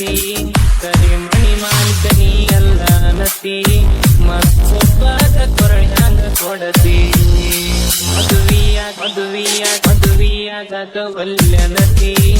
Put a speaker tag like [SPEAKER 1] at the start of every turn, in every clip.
[SPEAKER 1] ذلتي كرمني مالكني اللانتي مرحبا قرآن قدتي عدوية عدوية عدوية تولنتي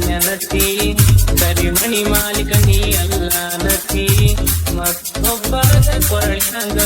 [SPEAKER 1] ನೆನಸಿ ಕರಿಮಣಿ ಮಾಲಿಕ ನೀ ಅಲ್ಲ ನಸಿ ಮತ್ತೊಬ್ಬರದ ಕೊರಳಿನಂಗ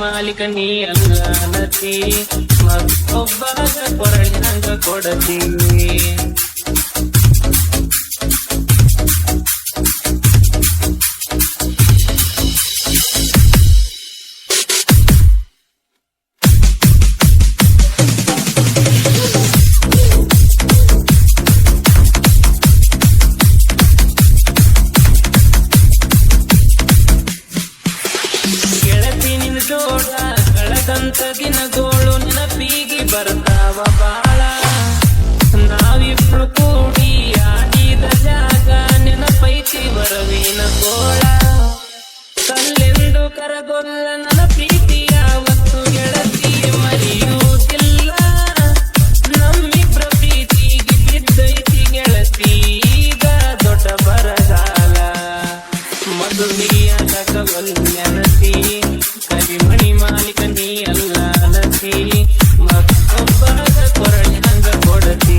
[SPEAKER 1] ಮಾಲೀಕ ನೀ ಅಲ್ಲ ನತಿ ಮತ್ತೊಬ್ಬರ ಕೊರಳಿನಂಗ ಕೊಡತಿ ಬಿಡೋಣ ಕಳೆದಂತ ದಿನಗಳು ನೆನಪಿಗೆ ಬರ್ತಾವ ಬಾಳ. ನಾವಿಬ್ರು ಕೂಡಿಯ ಕಗಲ್ಯಲಸಿ ಕವಿಮಣಿ ಮಾಲಿಕ ನೀ ಅಲ್ಲಾಲಸಿ ಮತ್ತೊಬ್ಬರ ಕೊರಳಿ ಕೊಡತಿ.